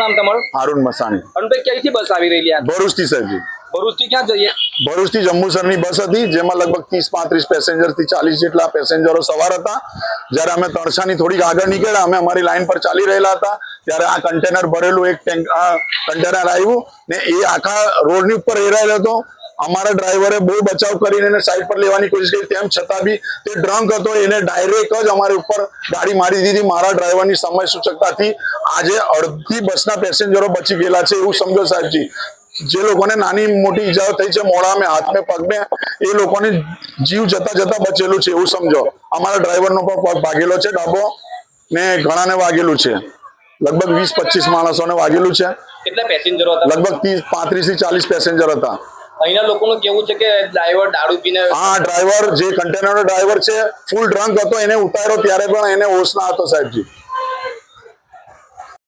નામ તમારું? હારુન મસાણી અરુણભાઈ ક્યાંથી બસ આવી રહી આ ભરૂચથી સરજી ભરૂચથી ક્યાં જઈએ? ભરૂચથી જંબુસરની બસ હતી જેમાં લગભગ ત્રીસ પાંત્રીસ પેસેન્જરથી ચાલીસ જેટલા પેસેન્જરો સવાર હતા. જ્યારે અમે તળસાની થોડીક આગળ નીકળ્યા અમે અમારી લાઈન પર ચાલી રહેલા હતા. ત્યારે આ કન્ટેનર ભરેલું એક ટેન્ક કન્ટેનર આવ્યું ને એ આખા રોડની ઉપર એરાયેલો હતો. અમારા ડ્રાઈવરે બહુ બચાવ કરીને એને સાઈડ પર લેવાની કોશિશ કરી. તેમ છતાં બી તે ડ્રંક હતો એને ડાયરેક્ટ જ અમારી ઉપર ગાડી મારી દીધી. મારા ડ્રાઈવરની સમય સૂચકતાથી આજે અડધી બસના પેસેન્જરો બચી ગયેલા છે એવું સમજો સાહેબજી. જે લોકોને નાની મોટી ઈજાઓ થઈ છે મોઢામાં હાથમે પગમાં એ લોકોને જીવ જતા જતા બચેલું છે એવું સમજો. અમારા ડ્રાઈવરનો પણ પગ ભાગેલો છે ડાબો ને ઘણાને વાગેલું છે. લગભગ વીસ પચીસ માણસોને વાગેલું છે. કેટલા પેસેન્જરો હતા? લગભગ ત્રીસ પાંત્રીસથી ચાલીસ પેસેન્જર હતા. અહીંના લોકોનું કેવું છે કે ડ્રાઈવર દારૂ પીને હા ડ્રાઈવર જે કન્ટેનરનો ડ્રાઈવર છે ફૂલ ડ્રંક હતો એને ઉતાર્યો ત્યારે પણ એને હોશ ના હતો સાહેબજી.